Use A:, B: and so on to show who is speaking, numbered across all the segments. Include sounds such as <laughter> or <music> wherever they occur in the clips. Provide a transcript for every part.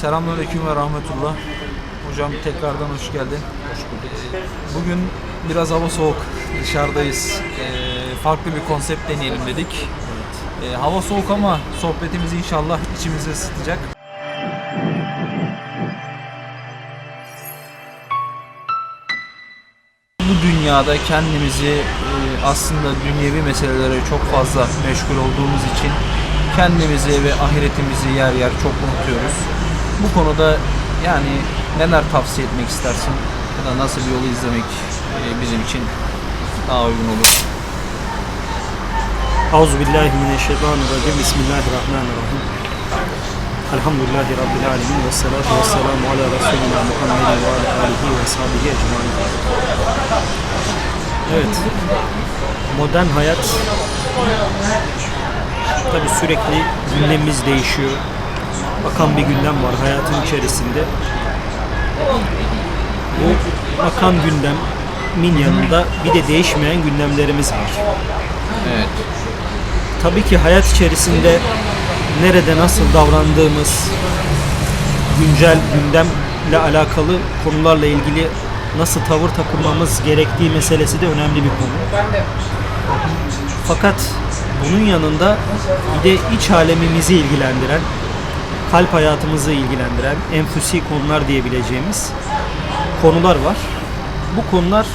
A: Selamünaleyküm ve rahmetullah. Hocam tekrardan hoş geldin. Hoş bulduk. Bugün biraz hava soğuk. Dışarıdayız. Ee, farklı bir konsept deneyelim dedik. Ee, hava soğuk ama sohbetimiz inşallah içimizi ısıtacak. Bu dünyada kendimizi e, aslında dünyevi meselelere çok fazla meşgul olduğumuz için kendimizi ve ahiretimizi yer yer çok unutuyoruz. Bu konuda yani neler tavsiye etmek istersin ya da nasıl bir yolu izlemek e, bizim için daha uygun olur?
B: Euzu billahi mineşşeytanirracim. Bismillahirrahmanirrahim. Elhamdülillahi Rabbil alemin ve salatu ve selamu ala Resulina Muhammedin ve ala alihi ve sahbihi ecmaîn. Evet. Modern hayat tabi sürekli gündemimiz değişiyor. Akan bir gündem var hayatın içerisinde. Bu akan gündemin yanında bir de değişmeyen gündemlerimiz var.
A: Evet.
B: Tabii ki hayat içerisinde nerede nasıl davrandığımız, güncel gündemle alakalı konularla ilgili nasıl tavır takılmamız gerektiği meselesi de önemli bir konu. Fakat bunun yanında bir de iç alemimizi ilgilendiren, kalp hayatımızı ilgilendiren, enfüsi konular diyebileceğimiz konular var. Bu konular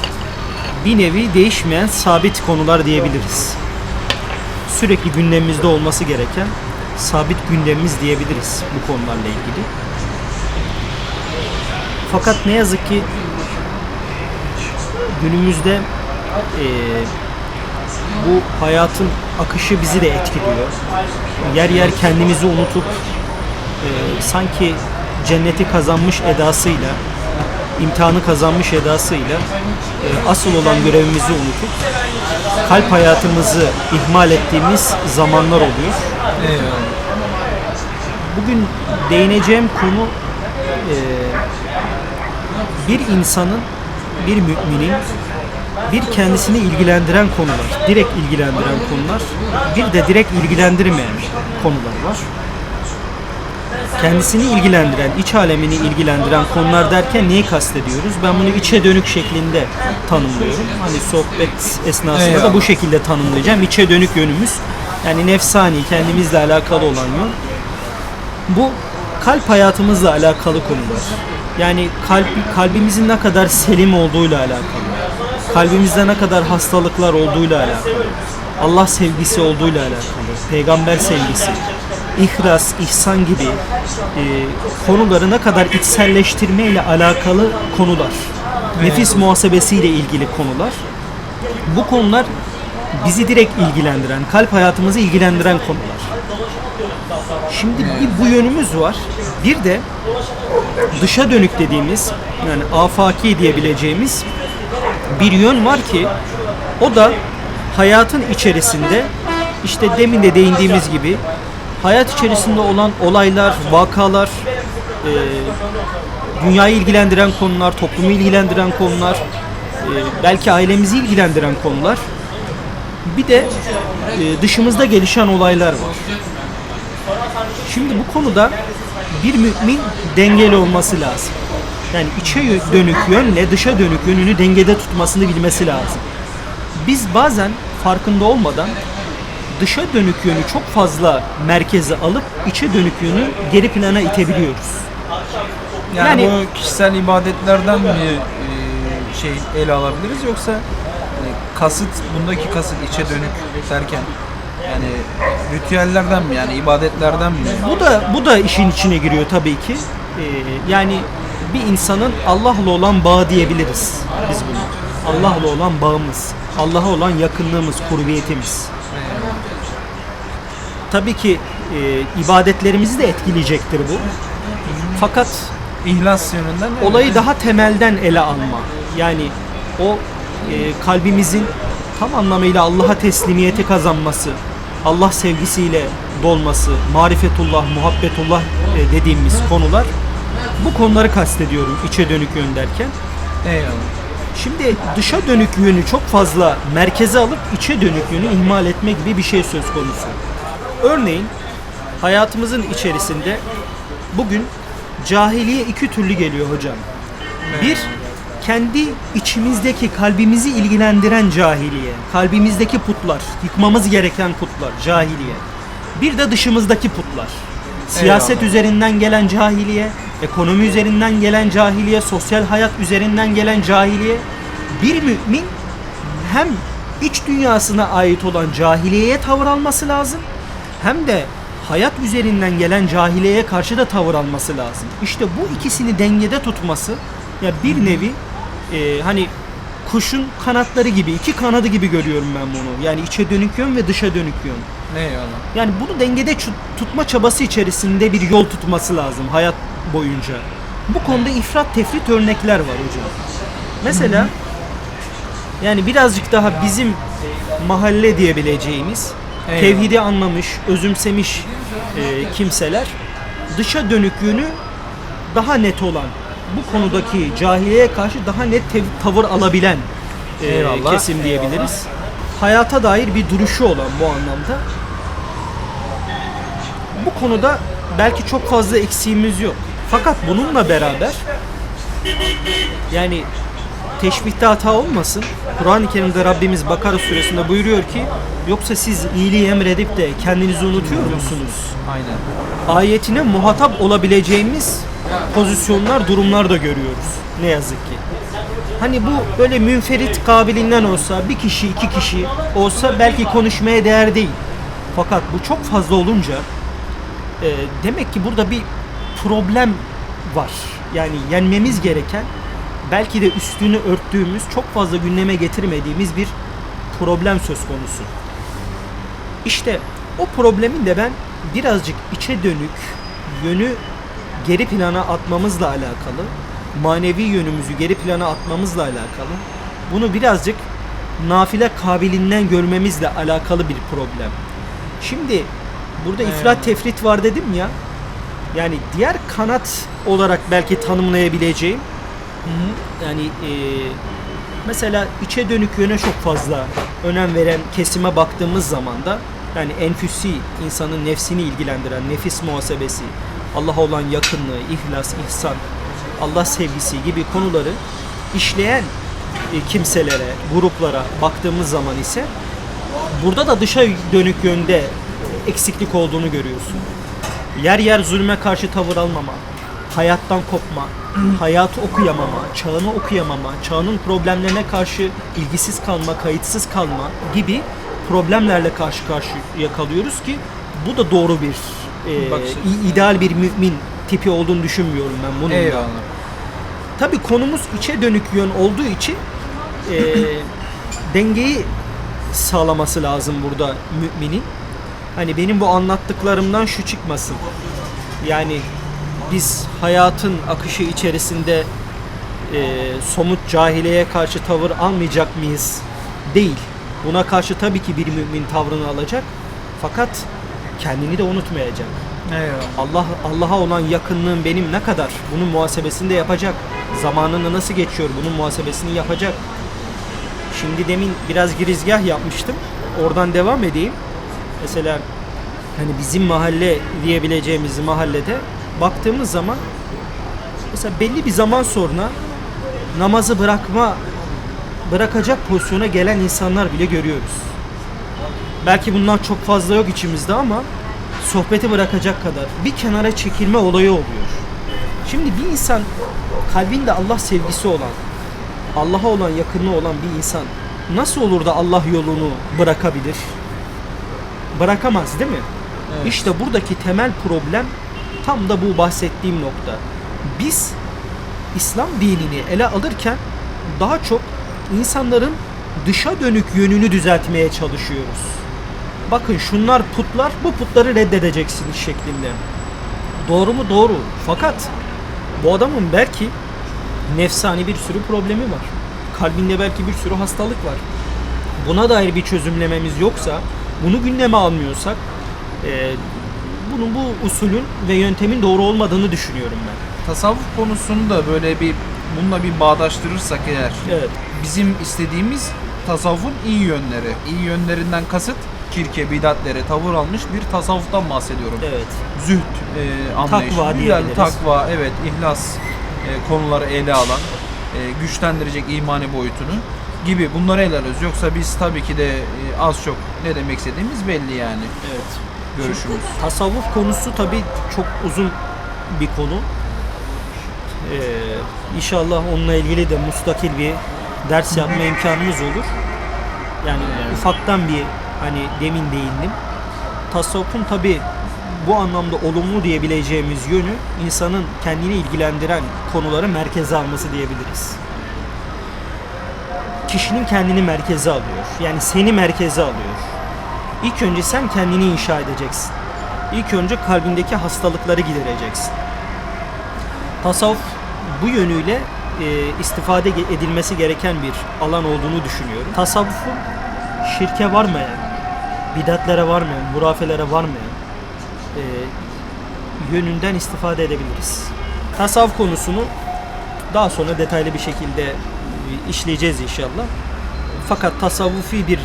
B: bir nevi değişmeyen sabit konular diyebiliriz sürekli gündemimizde olması gereken sabit gündemimiz diyebiliriz bu konularla ilgili. Fakat ne yazık ki günümüzde eee, bu hayatın akışı bizi de etkiliyor. Yer yer kendimizi unutup eee, sanki cenneti kazanmış edasıyla, imtihanı kazanmış edasıyla eee, asıl olan görevimizi unutup kalp hayatımızı ihmal ettiğimiz zamanlar oluyor. Bugün değineceğim konu eee, bir insanın, bir müminin bir kendisini ilgilendiren konular, direkt ilgilendiren konular, bir de direkt ilgilendirmeyen konular var. Kendisini ilgilendiren, iç alemini ilgilendiren konular derken neyi kastediyoruz? Ben bunu içe dönük şeklinde tanımlıyorum. Hani sohbet esnasında
A: Eyvallah.
B: da bu şekilde tanımlayacağım. İçe dönük yönümüz yani nefsani, kendimizle alakalı olan yön. Bu kalp hayatımızla alakalı konular. Yani kalp, kalbimizin ne kadar selim olduğuyla alakalı. Kalbimizde ne kadar hastalıklar olduğuyla alakalı. Allah sevgisi olduğuyla alakalı. Peygamber sevgisi, ihlas, ihsan gibi e, konuları ne kadar içselleştirme ile alakalı konular. Nefis muhasebesiyle ilgili konular. Bu konular bizi direkt ilgilendiren, kalp hayatımızı ilgilendiren konular. Şimdi bir bu yönümüz var. Bir de dışa dönük dediğimiz yani afaki diyebileceğimiz bir yön var ki o da hayatın içerisinde işte demin de değindiğimiz gibi hayat içerisinde olan olaylar, vakalar, e, dünyayı ilgilendiren konular, toplumu ilgilendiren konular, e, belki ailemizi ilgilendiren konular. Bir de e, dışımızda gelişen olaylar var. Şimdi bu konuda bir mümin dengeli olması lazım. Yani içe dönük yönle dışa dönük yönünü dengede tutmasını bilmesi lazım. Biz bazen farkında olmadan dışa dönük yönü çok fazla merkeze alıp içe dönük yönü geri plana itebiliyoruz.
A: Yani,
B: Yani-
A: bu kişisel ibadetlerden mi e, şey ele alabiliriz yoksa hani kasıt bundaki kasıt içe dönük derken yani ritüellerden mi yani ibadetlerden mi?
B: Bu da bu da işin içine giriyor tabii ki. Ee, yani bir insanın Allah'la olan bağı diyebiliriz biz bunu. Allah'la olan bağımız, Allah'a olan yakınlığımız, kurbiyetimiz. Tabii ki e, ibadetlerimizi de etkileyecektir bu. Fakat
A: İhlas yönünden mi?
B: olayı daha temelden ele alma. Yani o e, kalbimizin tam anlamıyla Allah'a teslimiyeti kazanması, Allah sevgisiyle dolması, marifetullah, muhabbetullah e, dediğimiz konular bu konuları kastediyorum içe dönük yön derken.
A: Eyvallah.
B: Şimdi dışa dönük yönü çok fazla merkeze alıp içe dönük yönü ihmal etme gibi bir şey söz konusu. Örneğin hayatımızın içerisinde bugün Cahiliye iki türlü geliyor hocam. Bir, kendi içimizdeki kalbimizi ilgilendiren cahiliye. Kalbimizdeki putlar, yıkmamız gereken putlar, cahiliye. Bir de dışımızdaki putlar. Siyaset
A: Eyvallah.
B: üzerinden gelen cahiliye, ekonomi üzerinden gelen cahiliye, sosyal hayat üzerinden gelen cahiliye. Bir mümin hem iç dünyasına ait olan cahiliyeye tavır alması lazım hem de hayat üzerinden gelen cahiliyeye karşı da tavır alması lazım. İşte bu ikisini dengede tutması ya bir nevi e, hani kuşun kanatları gibi iki kanadı gibi görüyorum ben bunu. Yani içe dönük yön ve dışa dönük yön.
A: Eyvallah.
B: Yani bunu dengede tutma çabası içerisinde bir yol tutması lazım hayat boyunca. Bu konuda ifrat tefrit örnekler var hocam. Mesela yani birazcık daha bizim mahalle diyebileceğimiz
A: Eyvallah.
B: tevhidi anlamış, özümsemiş e, kimseler dışa dönük yönü daha net olan bu konudaki cahiliyeye karşı daha net tavır alabilen e,
A: Eyvallah.
B: kesim diyebiliriz. Hayata dair bir duruşu olan bu anlamda. Bu konuda belki çok fazla eksiğimiz yok. Fakat bununla beraber yani teşbihte hata olmasın. Kur'an-ı Kerim'de Rabbimiz Bakara suresinde buyuruyor ki yoksa siz iyiliği emredip de kendinizi unutuyor musunuz?
A: Aynen.
B: Ayetine muhatap olabileceğimiz pozisyonlar, durumlar da görüyoruz. Ne yazık ki. Hani bu böyle münferit kabilinden olsa, bir kişi, iki kişi olsa belki konuşmaya değer değil. Fakat bu çok fazla olunca e, demek ki burada bir problem var. Yani yenmemiz gereken belki de üstünü örttüğümüz, çok fazla gündeme getirmediğimiz bir problem söz konusu. İşte o problemin de ben birazcık içe dönük yönü geri plana atmamızla alakalı, manevi yönümüzü geri plana atmamızla alakalı, bunu birazcık nafile kabilinden görmemizle alakalı bir problem. Şimdi burada ifrat tefrit var dedim ya. Yani diğer kanat olarak belki tanımlayabileceğim yani e, mesela içe dönük yöne çok fazla önem veren kesime baktığımız zaman da yani enfüsi insanın nefsini ilgilendiren nefis muhasebesi, Allah'a olan yakınlığı, ihlas, ihsan, Allah sevgisi gibi konuları işleyen e, kimselere, gruplara baktığımız zaman ise burada da dışa dönük yönde eksiklik olduğunu görüyorsun. Yer yer zulme karşı tavır almama, hayattan kopma, <clears throat> hayatı okuyamama, çağını okuyamama, çağının problemlerine karşı ilgisiz kalma, kayıtsız kalma gibi problemlerle karşı karşıya kalıyoruz ki bu da doğru bir e, ideal bir mümin tipi olduğunu düşünmüyorum ben bunun.
A: Eyvallah.
B: Tabii konumuz içe dönük yön olduğu için e, <clears throat> dengeyi sağlaması lazım burada müminin. Hani benim bu anlattıklarımdan şu çıkmasın. Yani biz hayatın akışı içerisinde e, somut cahileye karşı tavır almayacak mıyız? Değil. Buna karşı tabii ki bir mümin tavrını alacak. Fakat kendini de unutmayacak.
A: Eyvallah.
B: Allah Allah'a olan yakınlığım benim ne kadar? Bunun muhasebesini de yapacak. Zamanını nasıl geçiyor? Bunun muhasebesini yapacak. Şimdi demin biraz girizgah yapmıştım. Oradan devam edeyim. Mesela hani bizim mahalle diyebileceğimiz mahallede baktığımız zaman mesela belli bir zaman sonra namazı bırakma bırakacak pozisyona gelen insanlar bile görüyoruz. Belki bundan çok fazla yok içimizde ama sohbeti bırakacak kadar bir kenara çekilme olayı oluyor. Şimdi bir insan kalbinde Allah sevgisi olan, Allah'a olan yakınlığı olan bir insan nasıl olur da Allah yolunu bırakabilir? Bırakamaz değil mi?
A: Evet.
B: İşte buradaki temel problem tam da bu bahsettiğim nokta. Biz İslam dinini ele alırken daha çok insanların dışa dönük yönünü düzeltmeye çalışıyoruz. Bakın şunlar putlar, bu putları reddedeceksiniz şeklinde. Doğru mu? Doğru. Fakat bu adamın belki nefsani bir sürü problemi var. Kalbinde belki bir sürü hastalık var. Buna dair bir çözümlememiz yoksa, bunu gündeme almıyorsak, e, bunun bu usulün ve yöntemin doğru olmadığını düşünüyorum ben.
A: Tasavvuf konusunu da böyle bir bununla bir bağdaştırırsak eğer
B: Evet.
A: bizim istediğimiz tasavvufun iyi yönleri. İyi yönlerinden kasıt şirke, bidatlere tavır almış bir tasavvuftan bahsediyorum.
B: Evet.
A: Zühd e, anlayışı.
B: Takva
A: Güzel, takva, evet, ihlas e, konuları ele alan, e, güçlendirecek imani boyutunu gibi bunları ele alıyoruz. Yoksa biz tabii ki de e, az çok ne demek istediğimiz belli yani
B: Evet.
A: Görüşümüz.
B: Tasavvuf konusu tabii çok uzun bir konu. Ee, inşallah onunla ilgili de mustakil bir ders yapma imkanımız olur. Yani ufaktan bir hani demin değindim. Tasavvufun tabii bu anlamda olumlu diyebileceğimiz yönü insanın kendini ilgilendiren konuları merkeze alması diyebiliriz. Kişinin kendini merkeze alıyor. Yani seni merkeze alıyor. İlk önce sen kendini inşa edeceksin. İlk önce kalbindeki hastalıkları gidereceksin. Tasavvuf bu yönüyle e, istifade edilmesi gereken bir alan olduğunu düşünüyorum. Tasavvufun şirke varmayan, bidatlere varmayan, hurafelere varmayan e, yönünden istifade edebiliriz. Tasavvuf konusunu daha sonra detaylı bir şekilde e, işleyeceğiz inşallah. Fakat tasavvufi bir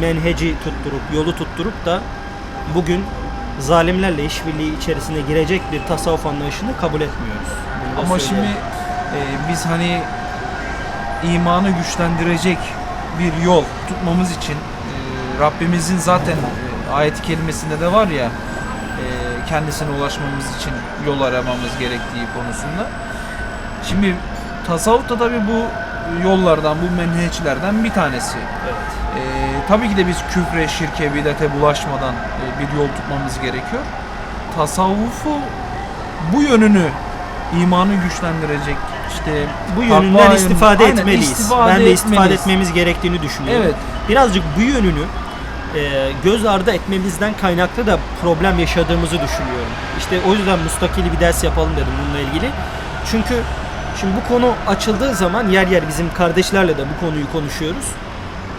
B: menheci tutturup, yolu tutturup da bugün zalimlerle işbirliği içerisine girecek bir tasavvuf anlayışını kabul etmiyoruz. Bunu
A: Ama şimdi e, biz hani imanı güçlendirecek bir yol tutmamız için e, Rabbimizin zaten e, ayet-i kerimesinde de var ya e, kendisine ulaşmamız için yol aramamız gerektiği konusunda. Şimdi tasavvuf da tabii bu yollardan, bu menheçlerden bir tanesi.
B: evet.
A: E, tabii ki de biz küfre, şirke, bidate bulaşmadan e, bir yol tutmamız gerekiyor. Tasavvufu bu yönünü imanı güçlendirecek işte
B: bu yönünden
A: yönü-
B: istifade
A: Aynen,
B: etmeliyiz.
A: istifade
B: ben de istifade
A: etmeliyiz.
B: etmemiz gerektiğini düşünüyorum.
A: Evet.
B: Birazcık bu yönünü e, göz ardı etmemizden kaynaklı da problem yaşadığımızı düşünüyorum. İşte o yüzden mustakil bir ders yapalım dedim bununla ilgili. Çünkü şimdi bu konu açıldığı zaman yer yer bizim kardeşlerle de bu konuyu konuşuyoruz.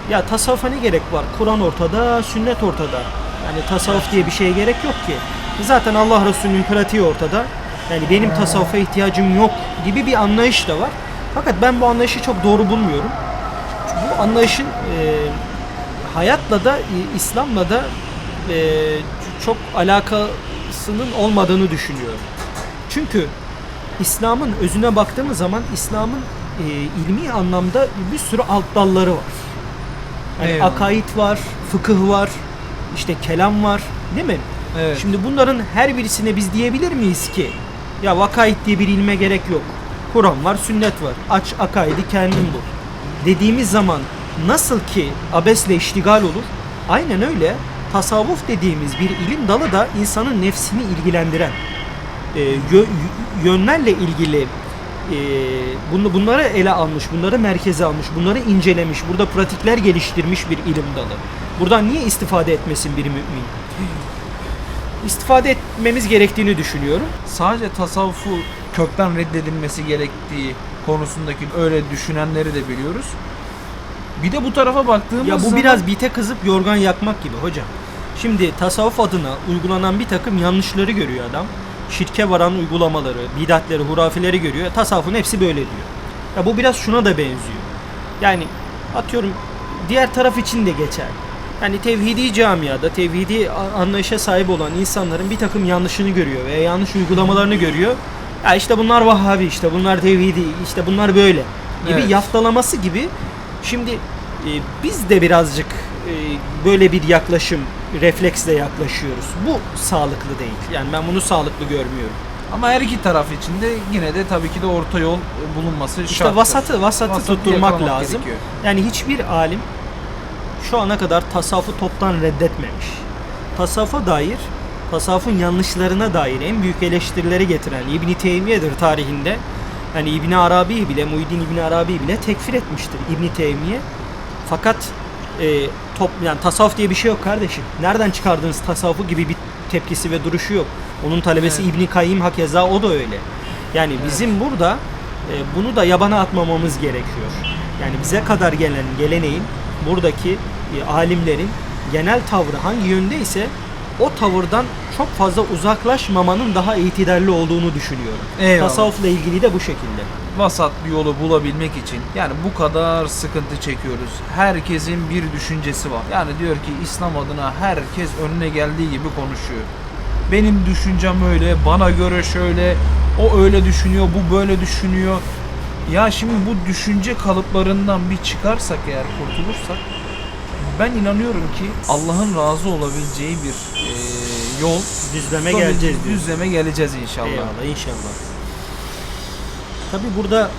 B: Ya tasavvufa ne gerek var? Kur'an ortada, sünnet ortada. Yani tasavvuf diye bir şeye gerek yok ki. Zaten Allah Resulü'nün pratiği ortada. Yani benim tasavvufa ihtiyacım yok gibi bir anlayış da var. Fakat ben bu anlayışı çok doğru bulmuyorum. Bu anlayışın e, hayatla da, e, İslam'la da e, çok alakasının olmadığını düşünüyorum. Çünkü İslam'ın özüne baktığımız zaman İslam'ın e, ilmi anlamda bir sürü alt dalları var. Yani
A: Eyvallah.
B: akaid var, fıkıh var, işte kelam var, değil mi?
A: Evet.
B: Şimdi bunların her birisine biz diyebilir miyiz ki ya vakayit diye bir ilme gerek yok. Kur'an var, sünnet var. Aç akaidi kendin bul. Dediğimiz zaman nasıl ki abesle iştigal olur? Aynen öyle tasavvuf dediğimiz bir ilim dalı da insanın nefsini ilgilendiren e, yönlerle ilgili e, bunu, bunları ele almış, bunları merkeze almış, bunları incelemiş, burada pratikler geliştirmiş bir ilim dalı. Buradan niye istifade etmesin bir mümin? istifade etmemiz gerektiğini düşünüyorum.
A: sadece tasavvufu kökten reddedilmesi gerektiği konusundaki öyle düşünenleri de biliyoruz. Bir de bu tarafa baktığımız
B: Ya bu
A: zaman
B: biraz bite kızıp yorgan yakmak gibi hocam. Şimdi tasavvuf adına uygulanan bir takım yanlışları görüyor adam. Şirke varan uygulamaları, bidatleri, hurafeleri görüyor. Tasavvufun hepsi böyle diyor. Ya bu biraz şuna da benziyor. Yani atıyorum diğer taraf için de geçer. Yani tevhidi camiada, tevhidi anlayışa sahip olan insanların bir takım yanlışını görüyor veya yanlış uygulamalarını görüyor. Ya işte bunlar Vahhabi, işte bunlar tevhidi, işte bunlar böyle gibi
A: Evet.
B: yaftalaması gibi. Şimdi e, biz de birazcık e, böyle bir yaklaşım, refleksle yaklaşıyoruz. Bu sağlıklı değil. Yani ben bunu sağlıklı görmüyorum.
A: ama her iki taraf için de yine de tabii ki de orta yol bulunması
B: İşte
A: şarttır.
B: vasatı, vasatı,
A: Vasatı
B: tutturmak lazım.
A: gerekiyor.
B: Yani hiçbir alim şu ana kadar tasavvufu toptan reddetmemiş. Tasavvufa dair, tasavvufun yanlışlarına dair en büyük eleştirileri getiren İbn Teymiye'dir tarihinde. Yani İbn Arabi bile, Muhyiddin İbn Arabi bile tekfir etmiştir İbn Teymiye. Fakat e, top yani tasavvuf diye bir şey yok kardeşim. Nereden çıkardınız tasavvufu gibi bir tepkisi ve duruşu yok. Onun talebesi
A: Evet.
B: İbn Kayyim hakeza o da öyle. Yani bizim burada e, bunu da yabana atmamamız gerekiyor. Yani bize kadar gelen geleneğin buradaki e, alimlerin genel tavrı hangi yöndeyse o tavırdan çok fazla uzaklaşmamanın daha itidalli olduğunu düşünüyorum.
A: Eyvallah.
B: Tasavvufla ilgili de bu şekilde.
A: Vasat bir yolu bulabilmek için yani bu kadar sıkıntı çekiyoruz. Herkesin bir düşüncesi var. Yani diyor ki İslam adına herkes önüne geldiği gibi konuşuyor. Benim düşüncem öyle, bana göre şöyle, o öyle düşünüyor, bu böyle düşünüyor. Ya şimdi bu düşünce kalıplarından bir çıkarsak eğer kurtulursak ben inanıyorum ki Allah'ın razı olabileceği bir eee, yol
B: Düzleme geleceğiz
A: düzleme geleceğiz inşallah.
B: Eyvallah inşallah. Tabi burada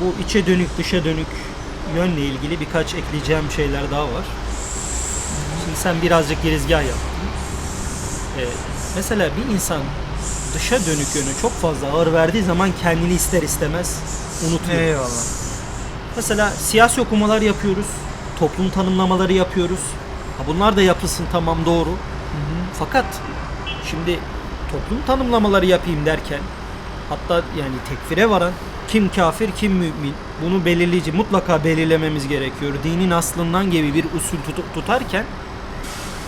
B: bu içe dönük dışa dönük yönle ilgili birkaç ekleyeceğim şeyler daha var. Şimdi sen birazcık girizgah yaptın. Ee, mesela bir insan dışa dönük yönü çok fazla ağır verdiği zaman kendini ister istemez unutuyor.
A: Eyvallah.
B: Mesela siyasi okumalar yapıyoruz. Toplum tanımlamaları yapıyoruz. Ha bunlar da yapılsın tamam doğru. Fakat şimdi toplum tanımlamaları yapayım derken hatta yani tekfire varan kim kafir kim mümin bunu belirleyici mutlaka belirlememiz gerekiyor. Dinin aslından gibi bir usul tutup tutarken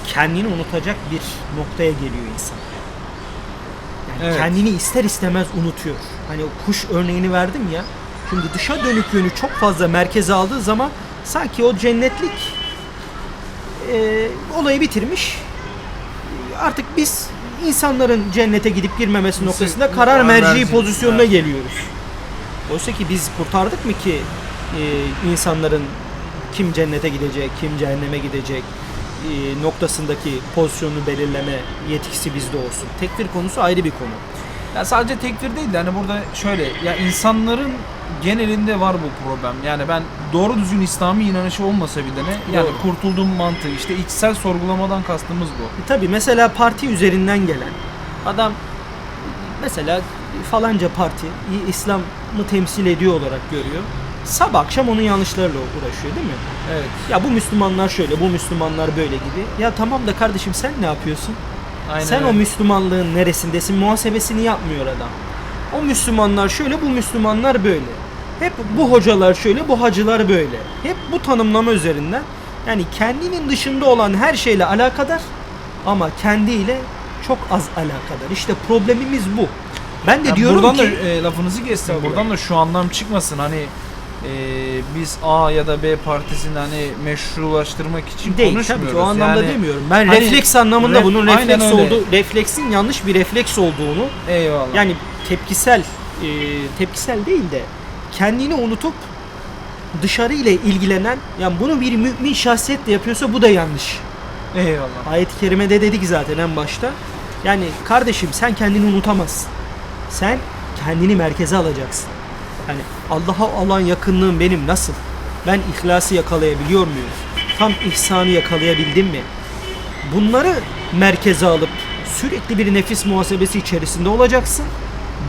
B: kendini unutacak bir noktaya geliyor insan. Yani
A: Evet.
B: kendini ister istemez unutuyor. Hani o kuş örneğini verdim ya. Şimdi dışa dönük yönü çok fazla merkeze aldığı zaman sanki o cennetlik e, olayı bitirmiş. Artık biz insanların cennete gidip girmemesi noktasında karar merci, pozisyonuna
A: evet.
B: geliyoruz. Oysa ki biz kurtardık mı ki e, insanların kim cennete gidecek, kim cehenneme gidecek e, noktasındaki pozisyonu belirleme yetkisi bizde olsun. Tekfir konusu ayrı bir konu.
A: Ya sadece tekfir değil de hani burada şöyle ya insanların genelinde var bu problem. Yani ben doğru düzgün İslami inanışı olmasa bile ne yani
B: Doğru.
A: kurtulduğum mantığı işte içsel sorgulamadan kastımız bu.
B: E tabi mesela parti üzerinden gelen adam mesela falanca parti İslam'ı temsil ediyor olarak görüyor. Sabah akşam onun yanlışlarıyla uğraşıyor değil mi?
A: Evet.
B: Ya bu Müslümanlar şöyle, bu Müslümanlar böyle gibi. Ya tamam da kardeşim sen ne yapıyorsun?
A: Aynen
B: sen
A: öyle.
B: o Müslümanlığın neresindesin? Muhasebesini yapmıyor adam. O Müslümanlar şöyle, bu Müslümanlar böyle. Hep bu hocalar şöyle, bu hacılar böyle. Hep bu tanımlama üzerinden. Yani kendinin dışında olan her şeyle alakadar ama kendiyle çok az alakadar. İşte problemimiz bu. Ben de
A: Ya
B: diyorum
A: buradan
B: ki
A: da e, lafınızı kestim. Buradan da şu anlam çıkmasın hani e, biz A ya da B partisini hani meşrulaştırmak için
B: değil
A: konuşmuyoruz.
B: tabii ki o anlamda
A: Yani
B: demiyorum. Ben
A: hani
B: refleks anlamında
A: ref-
B: bunun refleks olduğu, refleksin yanlış bir refleks olduğunu
A: Eyvallah.
B: Yani tepkisel e, tepkisel değil de kendini unutup dışarı ile ilgilenen yani bunu bir mümin şahsiyetle yapıyorsa bu da yanlış.
A: Eyvallah.
B: Ayet-i kerimede dedik zaten en başta. Yani kardeşim sen kendini unutamazsın. Sen kendini merkeze alacaksın. Yani Allah'a olan yakınlığım benim nasıl? Ben ihlası yakalayabiliyor muyum? Tam ihsanı yakalayabildim mi? Bunları merkeze alıp sürekli bir nefis muhasebesi içerisinde olacaksın.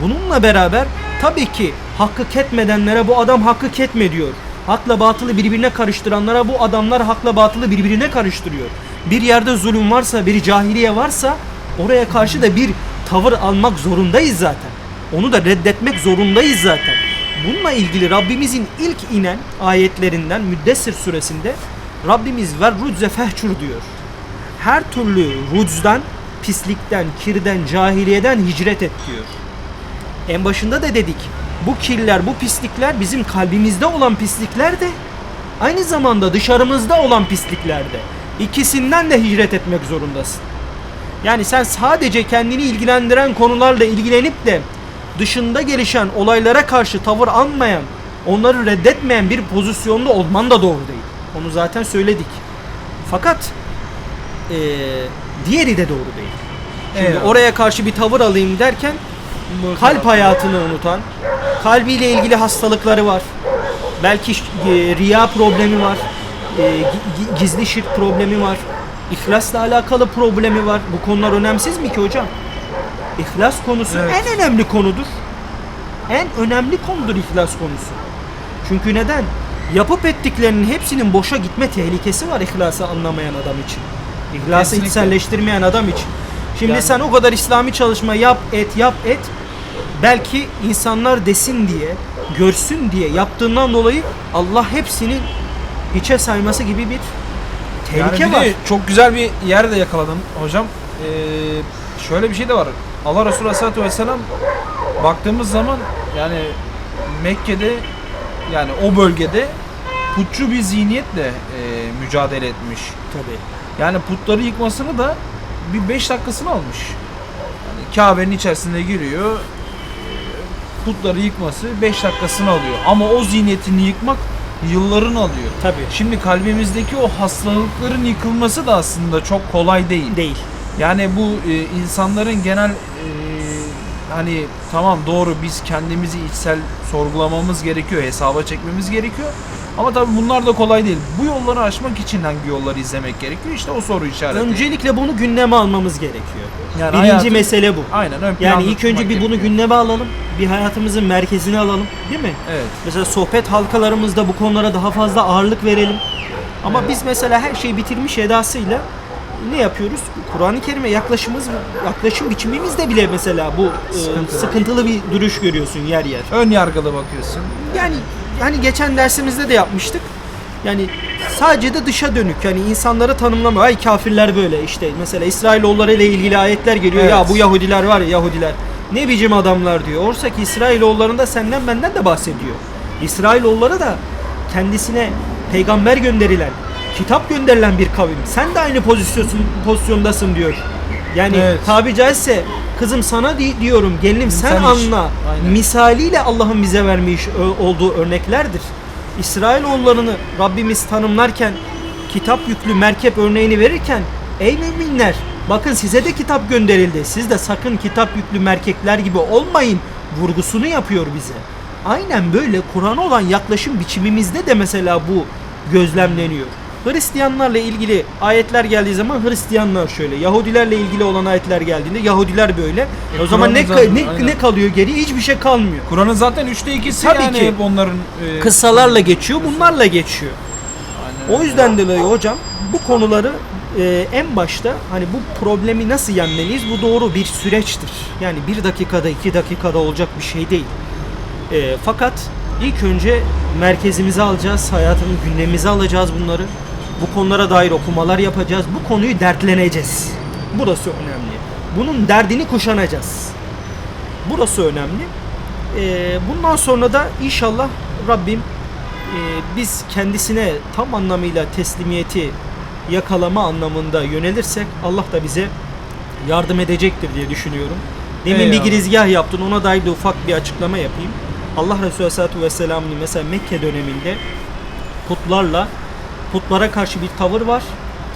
B: Bununla beraber tabii ki hakkı ketmedenlere bu adam hakkı ketme diyor. Hakla batılı birbirine karıştıranlara bu adamlar hakla batılı birbirine karıştırıyor. Bir yerde zulüm varsa, bir cahiliye varsa oraya karşı da bir tavır almak zorundayız zaten. Onu da reddetmek zorundayız zaten. Bununla ilgili Rabbimizin ilk inen ayetlerinden Müddessir suresinde Rabbimiz ver rudze fehçur diyor her türlü rucdan, pislikten, kirden, cahiliyeden hicret et diyor. En başında da dedik. Bu kirler, bu pislikler bizim kalbimizde olan pislikler de aynı zamanda dışarımızda olan pislikler de. İkisinden de hicret etmek zorundasın. Yani sen sadece kendini ilgilendiren konularla ilgilenip de dışında gelişen olaylara karşı tavır almayan, onları reddetmeyen bir pozisyonda olman da doğru değil. Onu zaten söyledik. Fakat eee, diğeri de doğru değil. Şimdi
A: Eyvallah.
B: oraya karşı bir tavır alayım derken kalp hayatını unutan, kalbiyle ilgili hastalıkları var. Belki e, riya problemi var. e, gi- gi- gizli şirk problemi var. İhlasla alakalı problemi var. Bu konular önemsiz mi ki hocam? İhlas konusu
A: Evet.
B: en önemli konudur. En önemli konudur ihlas konusu. Çünkü neden? Yapıp ettiklerinin hepsinin boşa gitme tehlikesi var ihlası anlamayan adam için. İhlası
A: Kesinlikle.
B: içselleştirmeyen adam için. Şimdi
A: Yani-
B: sen o kadar İslami çalışma yap et yap et. Belki insanlar desin diye, görsün diye yaptığından dolayı Allah hepsini hiçe sayması gibi bir tehlike
A: yani bir
B: var.
A: çok güzel bir yer de yakaladım hocam. Ee, şöyle bir şey de var. Allah Resulü Aleyhisselatü Vesselam baktığımız zaman yani Mekke'de yani o bölgede putçu bir zihniyetle e, mücadele etmiş.
B: Tabii.
A: Yani putları yıkmasını da bir 5 dakikasını almış. Yani Kabe'nin içerisinde giriyor. Putları yıkması 5 dakikasını alıyor. Ama o zihniyetini yıkmak yılların alıyor.
B: Tabii.
A: Şimdi kalbimizdeki o hastalıkların yıkılması da aslında çok kolay değil.
B: Değil.
A: Yani bu e, insanların genel e, hani tamam doğru biz kendimizi içsel sorgulamamız gerekiyor, hesaba çekmemiz gerekiyor. Ama tabii bunlar da kolay değil. Bu yolları aşmak için hangi yolları izlemek gerekiyor? İşte o soru işareti.
B: Öncelikle bunu gündeme almamız gerekiyor.
A: Yani
B: Birinci
A: hayatın-
B: mesele bu.
A: Aynen ön
B: Yani ilk önce bir bunu
A: gerekiyor.
B: gündeme alalım. Bir hayatımızın merkezine alalım. Değil mi?
A: Evet.
B: Mesela sohbet halkalarımızda bu konulara daha fazla ağırlık verelim. Ama biz mesela her şeyi bitirmiş edasıyla ne yapıyoruz? Kur'an-ı Kerim'e yaklaşımımız, yaklaşım biçimimizde bile mesela bu e,
A: Sıkıntılı.
B: sıkıntılı bir duruş görüyorsun yer yer.
A: Ön yargılı bakıyorsun.
B: Yani hani geçen dersimizde de yapmıştık. Yani sadece de dışa dönük. Yani insanları tanımlama. Ay kafirler böyle işte. Mesela İsrailoğulları ile ilgili ayetler geliyor.
A: Evet.
B: Ya bu Yahudiler var ya Yahudiler. Ne biçim adamlar diyor. Oysa ki İsrailoğullarında senden benden de bahsediyor. İsrailoğulları da kendisine peygamber gönderilen, kitap gönderilen bir kavim. Sen de aynı pozisyonsun, pozisyondasın diyor. Yani
A: Evet.
B: tabi caizse kızım sana di- diyorum gelinim sen
A: Sen
B: anla.
A: Aynen.
B: Misaliyle Allah'ın bize vermiş olduğu örneklerdir. İsrailoğullarını Rabbimiz tanımlarken kitap yüklü merkep örneğini verirken ey müminler bakın size de kitap gönderildi. Siz de sakın kitap yüklü merkepler gibi olmayın vurgusunu yapıyor bize. Aynen böyle Kur'an'a olan yaklaşım biçimimizde de mesela bu gözlemleniyor. Hristiyanlarla ilgili ayetler geldiği zaman Hristiyanlar şöyle, Yahudilerle ilgili olan ayetler geldiğinde Yahudiler böyle.
A: E,
B: o zaman ne
A: zaten-
B: ne,
A: aynen.
B: ne kalıyor geriye? Hiçbir şey kalmıyor.
A: Kur'an'ın zaten üçte ikisi
B: Tabii
A: yani
B: ki.
A: hep onların e,
B: Kıssalarla geçiyor, bunlarla geçiyor.
A: Aynen
B: O yüzden dolayı hocam bu konuları e, en başta hani bu problemi nasıl yenmeliyiz? Bu doğru bir süreçtir. Yani bir dakikada iki dakikada olacak bir şey değil. E, fakat ilk önce merkezimize alacağız, hayatın gündemimize alacağız bunları. Bu konulara dair okumalar yapacağız. Bu konuyu dertleneceğiz. Burası önemli. Bunun derdini kuşanacağız. Burası önemli. E, bundan sonra da inşallah Rabbim e, biz kendisine tam anlamıyla teslimiyeti yakalama anlamında yönelirsek Allah da bize yardım edecektir diye düşünüyorum. Demin bir
A: Eyvallah.
B: girizgah yaptın ona dair de ufak bir açıklama yapayım. Allah Resulü Aleyhisselatü Vesselam'ın mesela Mekke döneminde putlarla putlara karşı bir tavır var.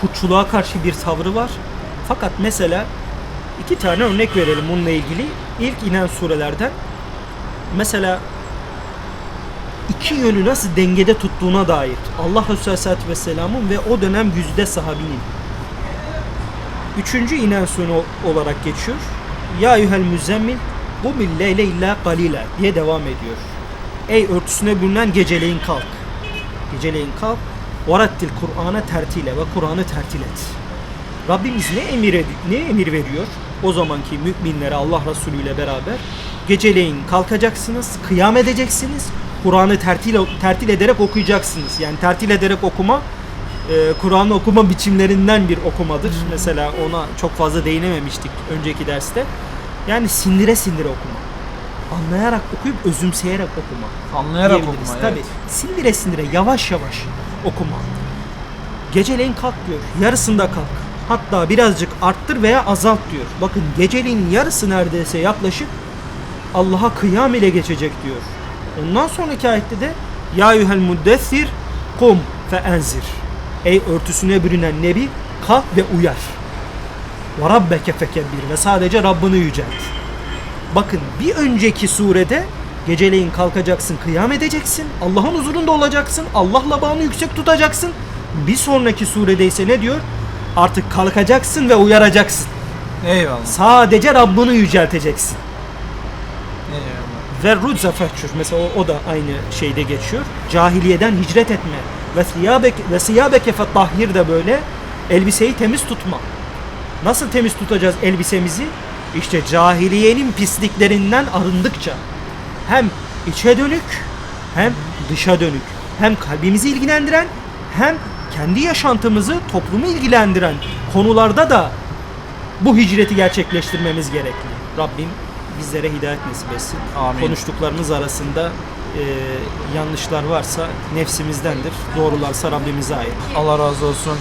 B: Putçuluğa karşı bir tavrı var. Fakat mesela iki tane örnek verelim bununla ilgili. İlk inen surelerden mesela iki yönü nasıl dengede tuttuğuna dair Allah Resulü Aleyhisselatü Vesselam'ın ve o dönem yüzde sahabinin üçüncü inen sure olarak geçiyor. Ya yuhel müzzemmil bu leyle illa galila diye devam ediyor. Ey örtüsüne bürünen geceleyin kalk. Geceleyin kalk. Varattil Kur'an'a tertile ve Kur'an'ı tertil et. Rabbimiz ne emir ne emir veriyor? O zamanki müminlere Allah Resulü ile beraber geceleyin kalkacaksınız, kıyam edeceksiniz. Kur'an'ı tertil tertil ederek okuyacaksınız. Yani tertil ederek okuma e, Kur'an'ı okuma biçimlerinden bir okumadır. Mesela ona çok fazla değinememiştik önceki derste. Yani sindire sindire okuma. Anlayarak okuyup özümseyerek okuma.
A: anlayarak okuma.
B: Tabii.
A: evet.
B: Sindire sindire yavaş yavaş okuma. Geceleyin kalk diyor. Yarısında kalk. Hatta birazcık arttır veya azalt diyor. Bakın geceliğin yarısı neredeyse yaklaşık Allah'a kıyam ile geçecek diyor. Ondan sonraki ayette de Ya yuhel muddessir kum fe enzir. Ey örtüsüne bürünen nebi kalk ve uyar. Ve rabbeke fekebbir ve sadece Rabbini yücelt. Bakın bir önceki surede geceleyin kalkacaksın, kıyam edeceksin. Allah'ın huzurunda olacaksın. Allah'la bağını yüksek tutacaksın. Bir sonraki surede ise ne diyor? Artık kalkacaksın ve uyaracaksın.
A: Eyvallah.
B: Sadece Rabbini yücelteceksin.
A: Eyvallah.
B: Ve rudza fehşur. Mesela o, o da aynı şeyde geçiyor. Cahiliyeden hicret etme. Ve siyabek ve siyabeke fetahhir de böyle elbiseyi temiz tutma. Nasıl temiz tutacağız elbisemizi? İşte cahiliyenin pisliklerinden arındıkça hem içe dönük hem dışa dönük hem kalbimizi ilgilendiren hem kendi yaşantımızı toplumu ilgilendiren konularda da bu hicreti gerçekleştirmemiz gerekli. Rabbim bizlere hidayet nasip etsin.
A: Amin.
B: Konuştuklarımız arasında e, yanlışlar varsa nefsimizdendir. Doğrularsa Rabbimize ait.
A: Allah razı olsun.